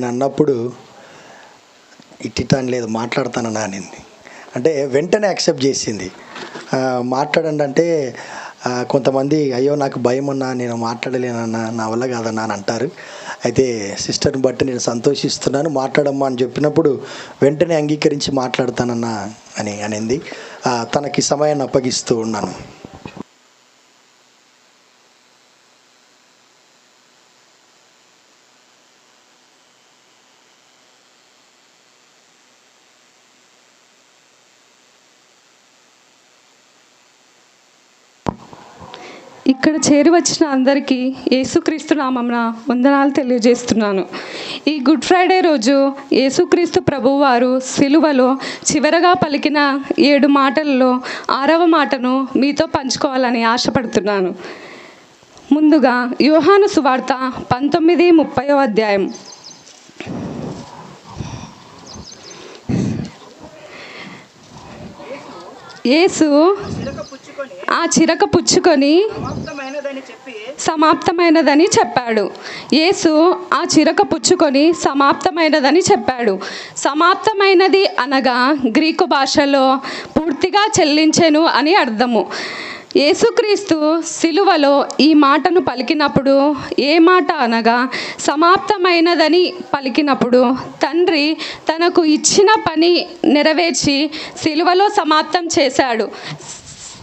నేను అన్నప్పుడు ఇట్టిటాని లేదు మాట్లాడతానన్నా అనింది అంటే వెంటనే యాక్సెప్ట్ చేసింది. మాట్లాడండి అంటే కొంతమంది అయ్యో నాకు భయం అన్నా నేను మాట్లాడలేనన్నా నా వల్ల కాదన్నా అని అంటారు. అయితే సిస్టర్ని బట్టి నేను సంతోషిస్తున్నాను మాట్లాడమ్మా అని చెప్పినప్పుడు వెంటనే అంగీకరించి మాట్లాడతానన్నా అని అనింది. తనకి సమయాన్ని అప్పగిస్తూ ఉన్నాను. ఇక్కడ చేరి వచ్చిన అందరికీ యేసుక్రీస్తు నామమున వందనాలు తెలియజేస్తున్నాను. ఈ గుడ్ ఫ్రైడే రోజు యేసుక్రీస్తు ప్రభువారు సిలువలో చివరగా పలికిన ఏడు మాటల్లో ఆరవ మాటను మీతో పంచుకోవాలని ఆశపడుతున్నాను. ముందుగా యోహాను సువార్త పంతొమ్మిది ముప్పయో అధ్యాయం. యేసు ఆ చిరక పుచ్చుకొని సమాప్తమైనదని చెప్పి సమాప్తమైనదని చెప్పాడు. యేసు ఆ చిరక పుచ్చుకొని సమాప్తమైనదని చెప్పాడు. సమాప్తమైనది అనగా గ్రీకు భాషలో పూర్తిగా చెల్లించెను అని అర్థము. యేసుక్రీస్తు సిలువలో ఈ మాటను పలికినప్పుడు ఏ మాట అనగా సమాప్తమైనదని పలికినప్పుడు తండ్రి తనకు ఇచ్చిన పని నెరవేర్చి సిలువలో సమాప్తం చేశాడు.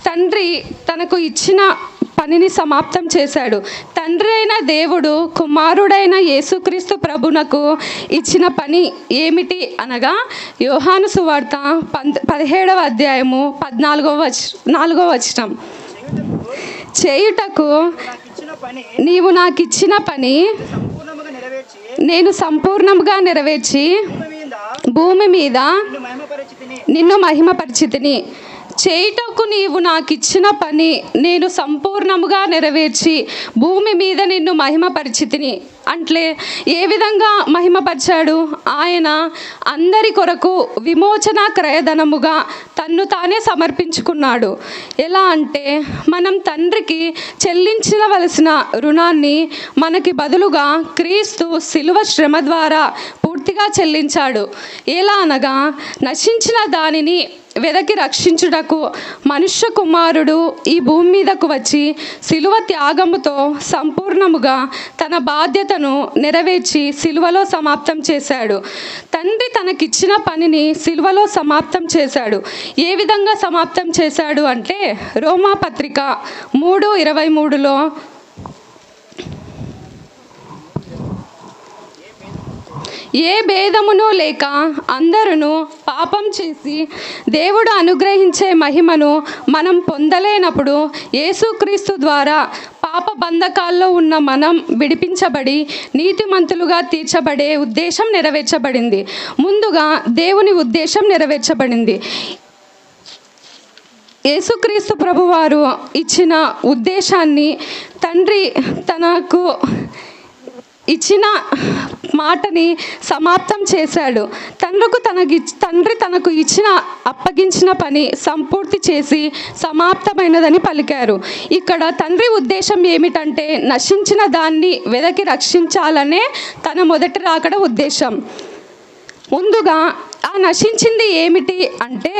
తండ్రి తనకు ఇచ్చిన పనిని సమాప్తం చేశాడు. తండ్రి అయిన దేవుడు కుమారుడైన యేసుక్రీస్తు ప్రభునకు ఇచ్చిన పని ఏమిటి అనగా యోహాను సువార్త పంత్ పదిహేడవ అధ్యాయము పద్నాలుగో వచ నాలుగో వచనం. చేయుటకు నీవు నాకు ఇచ్చిన పని నేను సంపూర్ణంగా నెరవేర్చి భూమి మీద నిన్ను నిన్ను మహిమపరిచితిని. చేయుటకు నీవు నాకు ఇచ్చిన పని నేను సంపూర్ణముగా నెరవేర్చి భూమి మీద నిన్ను మహిమపరిచితిని. అంట్లే ఏ విధంగా మహిమపరిచాడు? ఆయన అందరి కొరకు విమోచన క్రయధనముగా తన్ను తానే సమర్పించుకున్నాడు. ఎలా అంటే మనం తండ్రికి చెల్లించవలసిన రుణాన్ని మనకి బదులుగా క్రీస్తు శిలువ శ్రమ ద్వారా పూర్తిగా చెల్లించాడు. ఎలా అనగా నశించిన దానిని వెదకి రక్షించుటకు మనుష్య కుమారుడు ఈ భూమి మీదకు వచ్చి శిలువ త్యాగముతో సంపూర్ణముగా తన బాధ్యతను నెరవేర్చి శిలువలో సమాప్తం చేశాడు. తండ్రి తనకిచ్చిన పనిని శిలువలో సమాప్తం చేశాడు. ఏ విధంగా సమాప్తం చేశాడు అంటే రోమా పత్రిక మూడు ఇరవై మూడులో ఏ భేదమును లేక అందరును పాపం చేసి దేవుడు అనుగ్రహించే మహిమను మనం పొందలేనప్పుడు యేసుక్రీస్తు ద్వారా పాప బంధకాల్లో ఉన్న మనం విడిపించబడి నీతిమంతులుగా తీర్చబడే ఉద్దేశం నెరవేర్చబడింది. ముందుగా దేవుని ఉద్దేశం నెరవేర్చబడింది. యేసుక్రీస్తు ప్రభువారు ఇచ్చిన ఉద్దేశాన్ని తండ్రి తనకు ఇచ్చిన మాటని సమాప్తం చేశాడు. తండ్రికు తనకి తండ్రి తనకు ఇచ్చిన అప్పగించిన పని సంపూర్తి చేసి సమాప్తమైనదని పలికారు. ఇక్కడ తండ్రి ఉద్దేశం ఏమిటంటే నశించిన దాన్ని వెదకి రక్షించాలనే తన మొదటి రాకడ ఉద్దేశం. ముందుగా నశించింది ఏమిటి అంటే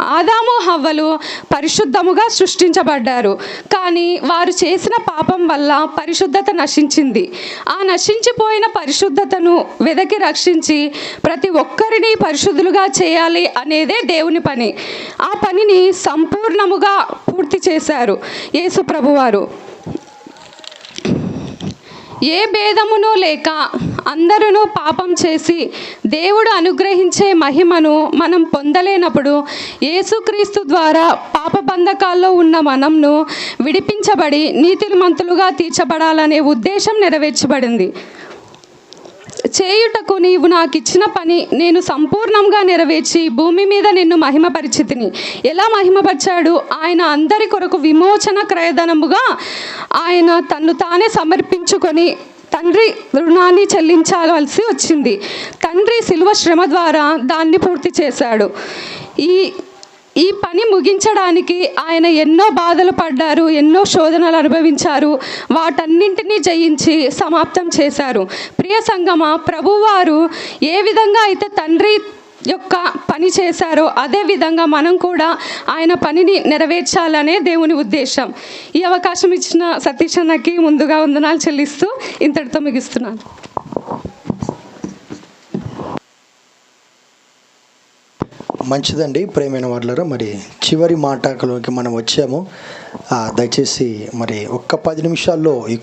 ఆదాము హవ్వలు పరిశుద్ధముగా సృష్టించబడ్డారు. కానీ వారు చేసిన పాపం వల్ల పరిశుద్ధత నశించింది. ఆ నశించిపోయిన పరిశుద్ధతను వెదకి రక్షించి ప్రతి ఒక్కరిని పరిశుద్ధులుగా చేయాలి అనేదే దేవుని పని. ఆ పనిని సంపూర్ణముగా పూర్తి చేశారు యేసు ప్రభువారు. ఏ భేదమును లేక అందరూ పాపం చేసి దేవుడు అనుగ్రహించే మహిమను మనం పొందలేనప్పుడు యేసుక్రీస్తు ద్వారా పాప బంధకాల్లో ఉన్న మనంను విడిపించబడి నీతిమంతులుగా తీర్చబడాలనే ఉద్దేశం నెరవేర్చబడింది. చేయుటకు నీవు నాకు ఇచ్చిన పని నేను సంపూర్ణంగా నెరవేర్చి భూమి మీద నిన్ను మహిమపరిచితిని. ఎలా మహిమపరిచాడు? ఆయన అందరి కొరకు విమోచన క్రయధనముగా ఆయన తన్ను తానే సమర్పించుకొని తండ్రి రుణాన్ని చెల్లించవలసి వచ్చింది. తండ్రి శిలువ శ్రమ ద్వారా దాన్ని పూర్తి చేశాడు. ఈ ఈ పని ముగించడానికి ఆయన ఎన్నో బాధలు పడ్డారు ఎన్నో శోధనలు అనుభవించారు. వాటన్నింటినీ జయించి సమాప్తం చేశారు. ప్రియ సంగమ ప్రభువారు ఏ విధంగా అయితే తండ్రి యొక్క పని చేశారో అదే విధంగా మనం కూడా ఆయన పనిని నెరవేర్చాలనే దేవుని ఉద్దేశం. ఈ అవకాశం ఇచ్చిన సతీష్ అన్నకి ముందుగా వందనాలు చెల్లిస్తూ ఇంతటితో ముగిస్తున్నాను. మంచిదండి ప్రేమైన వాళ్ళరా మరి చివరి మాటలోకి మనం వచ్చాము. దయచేసి మరి ఒక్క పది నిమిషాల్లో ఈ